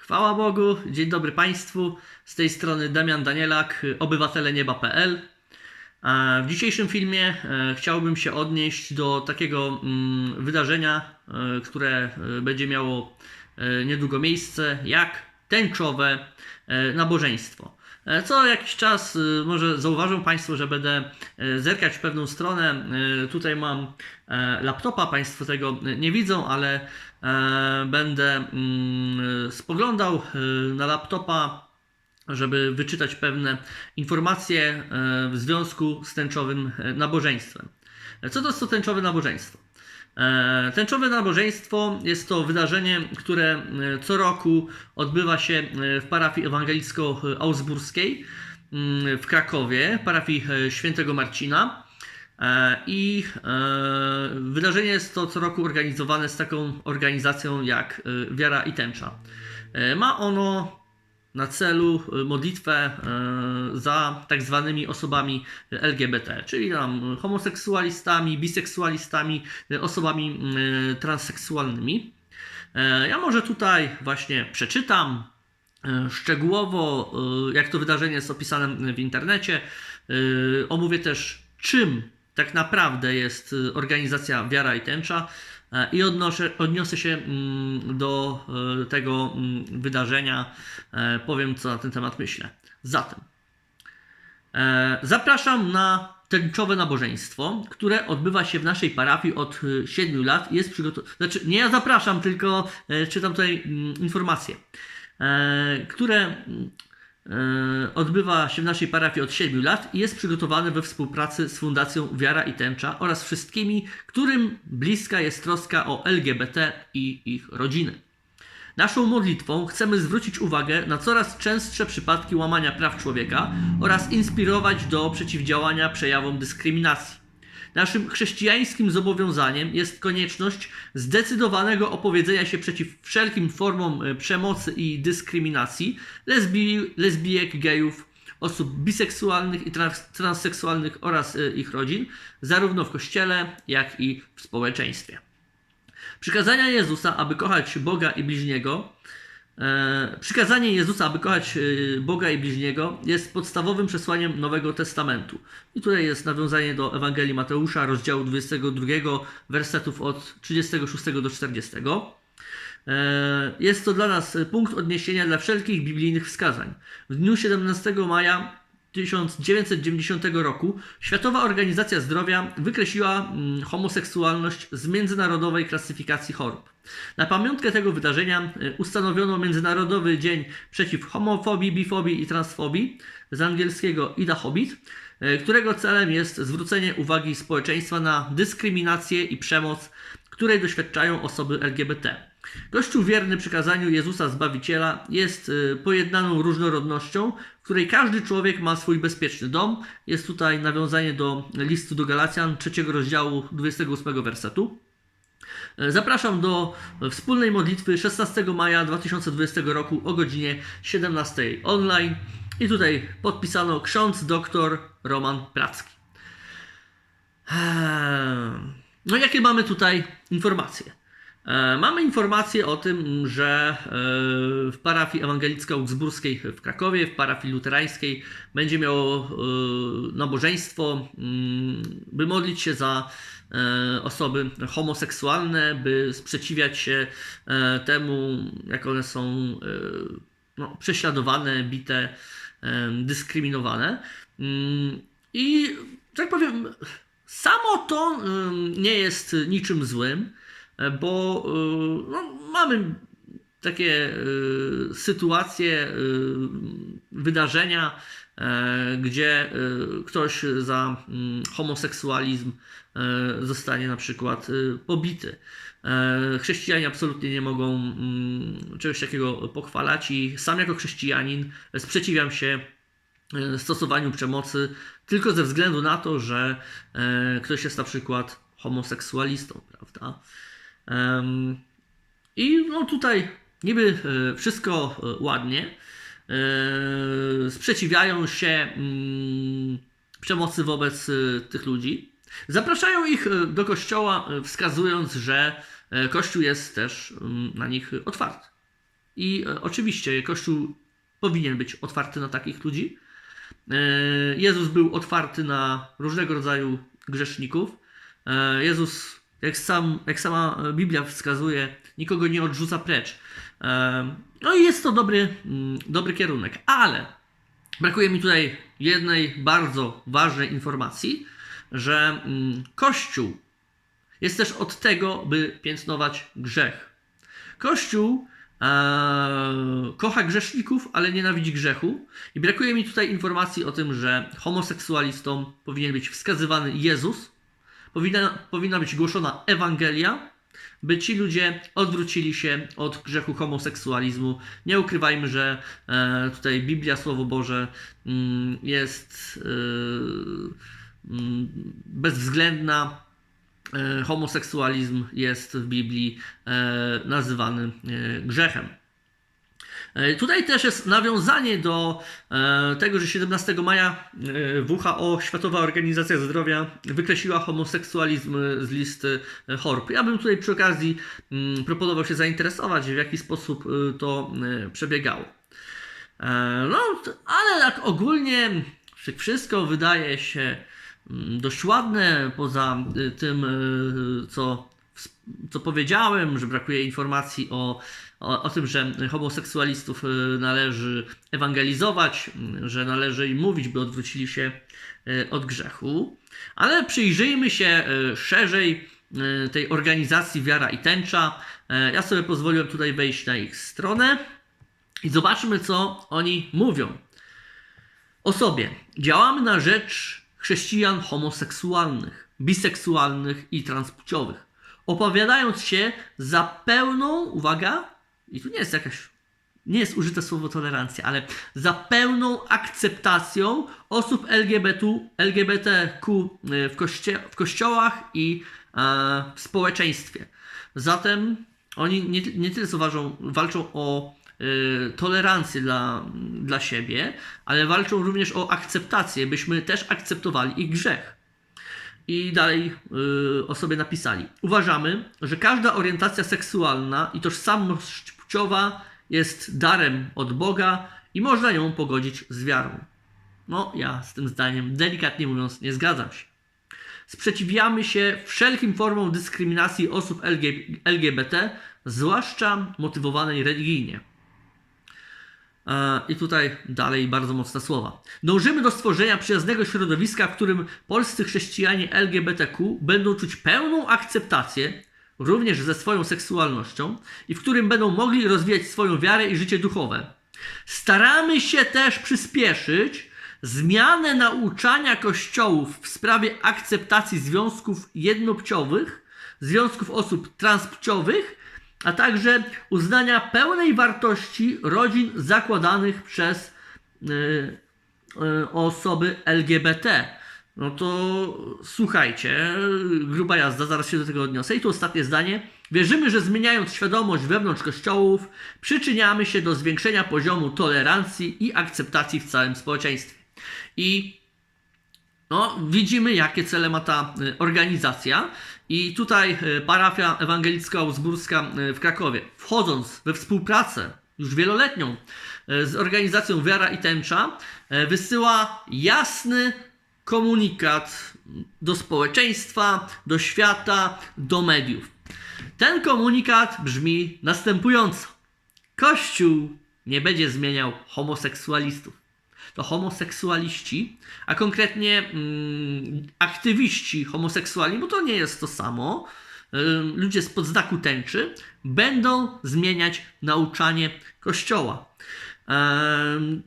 Chwała Bogu, dzień dobry Państwu. Z tej strony Damian Danielak, obywatelenieba.pl. E, W dzisiejszym filmie e, chciałbym się odnieść do takiego mm, wydarzenia, e, które będzie miało niedługo miejsce, jak tęczowe nabożeństwo. E, Co jakiś czas e, może zauważą Państwo, że będę e, zerkać w pewną stronę. E, Tutaj mam laptopa, Państwo tego nie widzą, ale będę mm, spoglądał na laptopa żeby wyczytać pewne informacje w związku z tęczowym nabożeństwem. Co to jest to tęczowe nabożeństwo? E, Tęczowe nabożeństwo jest to wydarzenie, które e, co roku odbywa się e, w parafii ewangelicko-augsburskiej mm, w Krakowie, parafii świętego Marcina. I wydarzenie jest to co roku organizowane z taką organizacją jak Wiara i Tęcza. Ma ono na celu y, modlitwę y, za tak zwanymi osobami LGBT, czyli tam homoseksualistami, biseksualistami, y, osobami transseksualnymi. Ja może tutaj właśnie przeczytam szczegółowo, jak to wydarzenie jest opisane w internecie. Omówię też, czym tak naprawdę jest y, organizacja Wiara i Tęcza e, i odnoszę, odniosę się mm, do e, tego mm, wydarzenia, e, powiem co na ten temat myślę. Zatem, zapraszam na tęczowe nabożeństwo, które odbywa się w naszej parafii od 7 lat. Jest przygotowane, znaczy nie ja zapraszam, tylko czytam tutaj mm, informacje, które odbywa się w naszej parafii od 7 lat i jest przygotowane we współpracy z Fundacją Wiara i Tęcza oraz wszystkimi, którym bliska jest troska o LGBT i ich rodziny. Naszą modlitwą chcemy zwrócić uwagę na coraz częstsze przypadki łamania praw człowieka oraz inspirować do przeciwdziałania przejawom dyskryminacji. Naszym chrześcijańskim zobowiązaniem jest konieczność zdecydowanego opowiedzenia się przeciw wszelkim formom e, przemocy i dyskryminacji lesbi, lesbijek, gejów, osób biseksualnych i trans, transseksualnych oraz e, ich rodzin, zarówno w kościele, jak i w społeczeństwie. Przykazania Jezusa, aby kochać Boga i bliźniego, przykazanie Jezusa, aby kochać e, Boga i bliźniego, jest podstawowym przesłaniem Nowego Testamentu. I tutaj jest nawiązanie do Ewangelii Mateusza, rozdziału 22, wersetów od 36 do 40. E, Jest to dla nas punkt odniesienia dla wszelkich biblijnych wskazań. W dniu 17 maja 1990 roku Światowa Organizacja Zdrowia wykreśliła mm, homoseksualność z międzynarodowej klasyfikacji chorób. Na pamiątkę tego wydarzenia y, ustanowiono Międzynarodowy Dzień przeciw homofobii, bifobii i transfobii, z angielskiego Ida Hobbit, y, którego celem jest zwrócenie uwagi społeczeństwa na dyskryminację i przemoc, której doświadczają osoby LGBT. Kościół wierny przykazaniu Jezusa Zbawiciela jest y, pojednaną różnorodnością, w której każdy człowiek ma swój bezpieczny dom. Jest tutaj nawiązanie do listu do Galacjan, trzeciego rozdziału 28 wersetu. E, Zapraszam do wspólnej modlitwy 16 maja 2020 roku o godzinie 17 online. I tutaj podpisano ksiądz dr Roman Pracki. Eee, No jakie mamy tutaj informacje? E, Mamy informację o tym, że e, w parafii ewangelicko-augsburskiej w Krakowie, w parafii luterańskiej będzie miało e, nabożeństwo, mm, by modlić się za osoby homoseksualne, by sprzeciwiać się temu, jak one są no, prześladowane, bite, dyskryminowane. Mm, I tak powiem, samo to ym, nie jest niczym złym, bo y, no, mamy takie y, sytuacje, wydarzenia, e, gdzie ktoś za mm, homoseksualizm e, zostanie na przykład pobity. E, Chrześcijanie absolutnie nie mogą mm, czegoś takiego pochwalać i sam jako chrześcijanin sprzeciwiam się e, stosowaniu przemocy tylko ze względu na to, że e, ktoś jest na przykład homoseksualistą, prawda? I no tutaj niby e, wszystko e, ładnie. E, Sprzeciwiają się mm, przemocy wobec tych ludzi. Zapraszają ich do kościoła, wskazując, że kościół jest też mm, na nich otwarty. i oczywiście Kościół powinien być otwarty na takich ludzi. Jezus był otwarty na różnego rodzaju grzeszników. Jezus, jak, sam, jak sama Biblia wskazuje, nikogo nie odrzuca precz. No i jest to dobry, mm, dobry kierunek, ale brakuje mi tutaj jednej bardzo ważnej informacji, że mm, Kościół jest też od tego, by piętnować grzech. Kościół e, kocha grzeszników, ale nienawidzi grzechu. I brakuje mi tutaj informacji o tym, że homoseksualistom powinien być wskazywany Jezus, powinna, powinna być głoszona Ewangelia, by ci ludzie odwrócili się od grzechu homoseksualizmu. Nie ukrywajmy, że e, tutaj Biblia, Słowo Boże mm, jest mm, bezwzględna. E, homoseksualizm jest w Biblii e, nazywany e, grzechem. E, Tutaj też jest nawiązanie do e, tego, że 17 maja e, WHO, Światowa Organizacja Zdrowia, wykreśliła homoseksualizm z listy chorób. Ja bym tutaj przy okazji mm, proponował się zainteresować, w jaki sposób to przebiegało. No, ale tak ogólnie wszystko wydaje się mm, dość ładne, poza tym, co, co powiedziałem, że brakuje informacji o, o, o tym, że homoseksualistów y, należy ewangelizować, y, że należy im mówić, by odwrócili się y, od grzechu. Ale przyjrzyjmy się szerzej tej organizacji Wiara i Tęcza. Ja sobie pozwoliłem tutaj wejść na ich stronę i zobaczmy, co oni mówią o sobie. Działamy na rzecz chrześcijan homoseksualnych, biseksualnych i transpłciowych, opowiadając się za pełną, uwaga, i tu nie jest jakaś, nie jest użyte słowo tolerancja, ale za pełną akceptacją osób LGBT, LGBTQ w, koście, w kościołach i e, w społeczeństwie. Zatem oni nie, nie tyle co ważą, walczą o y, tolerancję dla, dla siebie, ale walczą również o akceptację, byśmy też akceptowali ich grzech. I dalej y, o sobie napisali. Uważamy, że każda orientacja seksualna i tożsamość płciowa jest darem od Boga i można ją pogodzić z wiarą. No, ja z tym zdaniem, delikatnie mówiąc, nie zgadzam się. Sprzeciwiamy się wszelkim formom dyskryminacji osób LG, LGBT, zwłaszcza motywowanej religijnie. E, I tutaj dalej bardzo mocne słowa. Dążymy do stworzenia przyjaznego środowiska, w którym polscy chrześcijanie LGBTQ będą czuć pełną akceptację, również ze swoją seksualnością, i w którym będą mogli rozwijać swoją wiarę i życie duchowe. Staramy się też przyspieszyć zmianę nauczania kościołów w sprawie akceptacji związków jednopłciowych, związków osób transpłciowych, a także uznania pełnej wartości rodzin zakładanych przez y, y, osoby LGBT. No to słuchajcie, gruba jazda, zaraz się do tego odniosę. I tu ostatnie zdanie. Wierzymy, że zmieniając świadomość wewnątrz kościołów, przyczyniamy się do zwiększenia poziomu tolerancji i akceptacji w całym społeczeństwie. I no, widzimy, jakie cele ma ta y, organizacja. I tutaj y, parafia ewangelicka Augsburska y, w Krakowie, wchodząc we współpracę już wieloletnią z organizacją Wiara i Tęcza, wysyła jasny komunikat do społeczeństwa, do świata, do mediów. Ten komunikat brzmi następująco: Kościół nie będzie zmieniał homoseksualistów to homoseksualiści, a konkretnie mm, aktywiści homoseksualni, bo to nie jest to samo, ludzie spod znaku tęczy, będą zmieniać nauczanie Kościoła.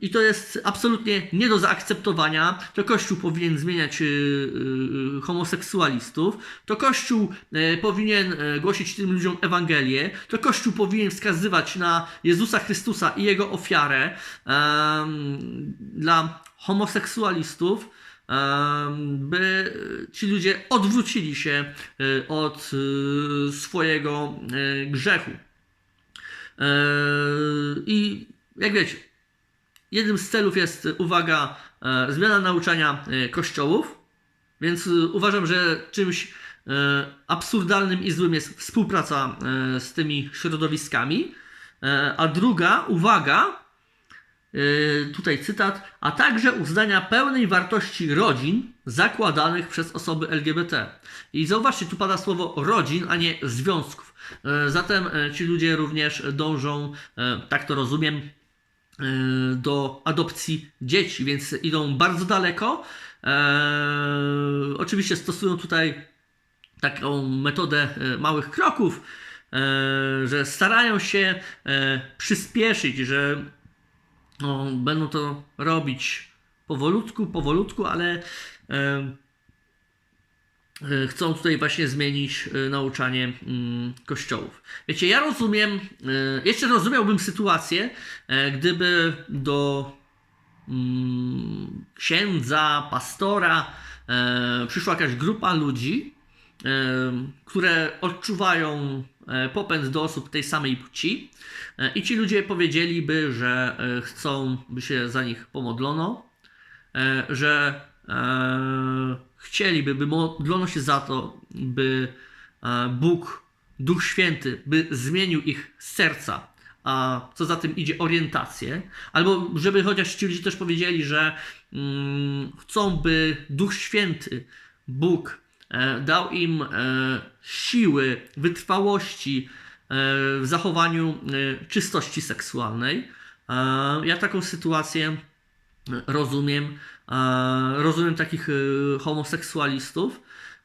I to jest absolutnie nie do zaakceptowania. To Kościół powinien zmieniać y, y, homoseksualistów. To Kościół y, powinien y, głosić tym ludziom Ewangelię. To Kościół powinien wskazywać na Jezusa Chrystusa i Jego ofiarę dla homoseksualistów, by ci ludzie odwrócili się y, od swojego grzechu. I jak wiecie, jednym z celów jest, uwaga, e, zmiana nauczania e, kościołów, więc e, uważam, że czymś e, absurdalnym i złym jest współpraca e, z tymi środowiskami. E, A druga, uwaga, e, tutaj cytat, a także uznania pełnej wartości rodzin zakładanych przez osoby LGBT. I zauważcie, tu pada słowo rodzin, a nie związków. E, Zatem e, ci ludzie również dążą, e, tak to rozumiem, e, do adopcji dzieci, więc idą bardzo daleko. E, oczywiście stosują tutaj taką metodę e, małych kroków, e, że starają się e, przyspieszyć, że no, będą to robić powolutku, powolutku, ale e, e, chcą tutaj właśnie zmienić e, nauczanie mm, kościołów. Wiecie, ja rozumiem, e, jeszcze rozumiałbym sytuację, e, gdyby do mm, księdza, pastora e, przyszła jakaś grupa ludzi, e, które odczuwają popęd do osób tej samej płci i ci ludzie powiedzieliby, że chcą, by się za nich pomodlono, że chcieliby, by modlono się za to, by e, Bóg, Duch Święty, by zmienił ich serca, a co za tym idzie orientację, albo żeby chociaż ci ludzie też powiedzieli, że mm, chcą, by Duch Święty, Bóg e, dał im e, siły, wytrwałości w zachowaniu czystości seksualnej. Ja taką sytuację rozumiem. E, rozumiem takich e, homoseksualistów,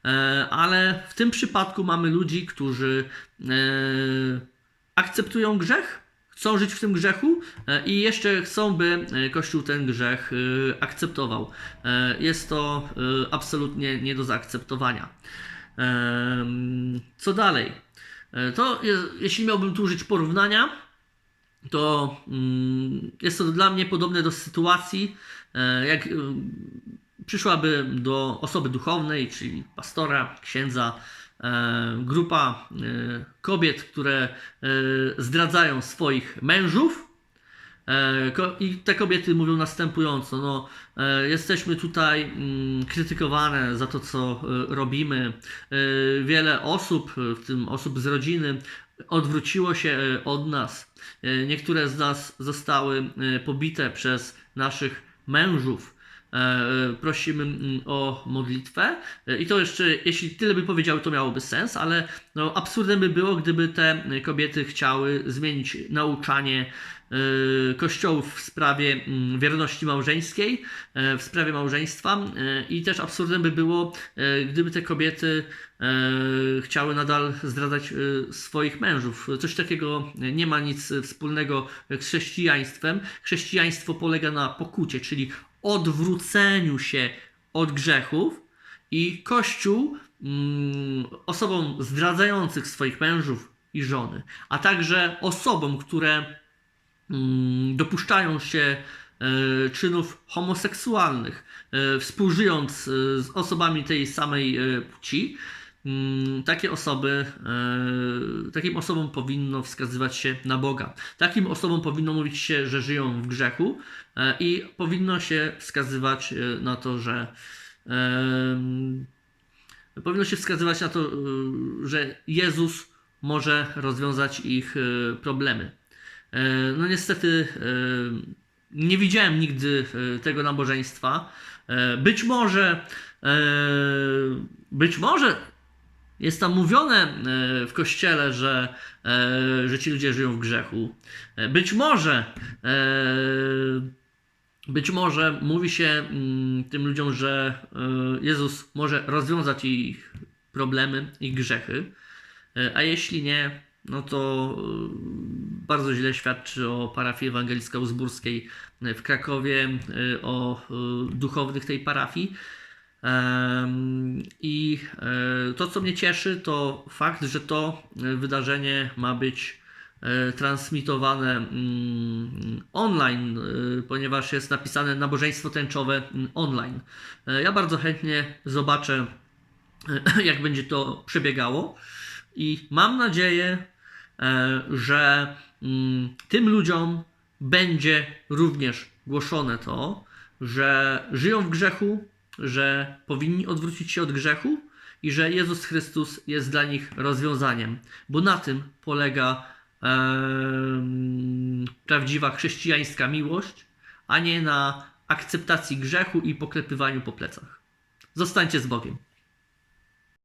e, ale w tym przypadku mamy ludzi, którzy akceptują grzech, chcą żyć w tym grzechu i jeszcze chcą, by Kościół ten grzech akceptował. Jest to absolutnie nie do zaakceptowania. Co dalej? To jeśli miałbym tu użyć porównania, to mm, jest to dla mnie podobne do sytuacji, e, jak mm, przyszłaby do osoby duchownej, czyli pastora, księdza, e, grupa e, kobiet, które e, zdradzają swoich mężów. E, I te kobiety mówią następująco: no, e, Jesteśmy tutaj mm, krytykowane za to, co e, robimy. E, Wiele osób, w tym osób z rodziny, odwróciło się e, od nas. E, Niektóre z nas zostały e, pobite przez naszych mężów. Prosimy mm, o modlitwę. I to jeszcze, jeśli tyle by powiedziały, to miałoby sens, ale no, absurdem by było, gdyby te kobiety chciały zmienić nauczanie kościołów w sprawie mm, wierności małżeńskiej, e, w sprawie małżeństwa. e, I też absurdem by było, e, gdyby te kobiety e, chciały nadal zdradzać e, swoich mężów. Coś takiego nie ma nic wspólnego z chrześcijaństwem. Chrześcijaństwo polega na pokucie, czyli odwróceniu się od grzechów i Kościół mm, osobom zdradzających swoich mężów i żony, a także osobom, które dopuszczają się e, czynów homoseksualnych, e, współżyjąc e, z osobami tej samej płci, mm, takie osoby, takim osobom powinno wskazywać się na Boga. Takim osobom powinno mówić się, że żyją w grzechu i powinno się wskazywać na to, że powinno się wskazywać na to, że Jezus może rozwiązać ich problemy. E, No niestety e, nie widziałem nigdy e, tego nabożeństwa. Być może, być może jest tam mówione w kościele, że, że ci ludzie żyją w grzechu. Być może, być może mówi się mm, tym ludziom, że Jezus może rozwiązać ich problemy, ich grzechy. A jeśli nie, no to bardzo źle świadczy o parafii ewangelicko-uzburskiej w Krakowie, e, o e, duchownych tej parafii. I e, to, co mnie cieszy, to fakt, że to e, wydarzenie ma być e, transmitowane mm, online, ponieważ jest napisane nabożeństwo tęczowe mm, online. Ja bardzo chętnie zobaczę, jak będzie to przebiegało i mam nadzieję, że mm, tym ludziom będzie również głoszone to, że żyją w grzechu, że powinni odwrócić się od grzechu i że Jezus Chrystus jest dla nich rozwiązaniem, bo na tym polega em, prawdziwa chrześcijańska miłość, a nie na akceptacji grzechu i poklepywaniu po plecach. Zostańcie z Bogiem.